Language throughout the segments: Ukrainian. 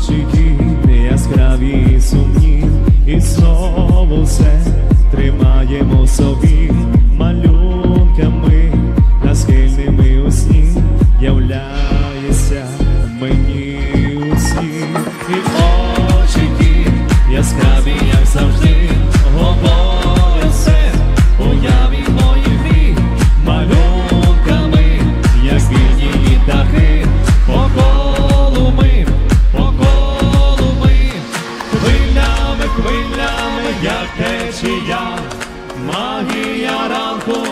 дощики, яскраві і сумні, і знову все тримаємо собі малюнками, на схильними у сні являємо. Mahi Yaran Mahi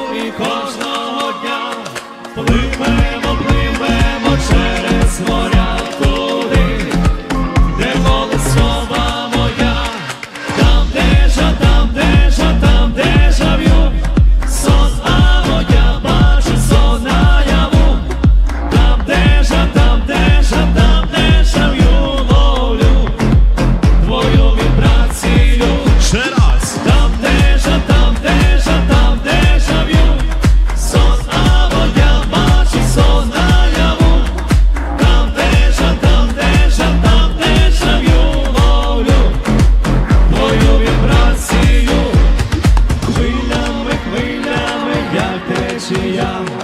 Aleluya.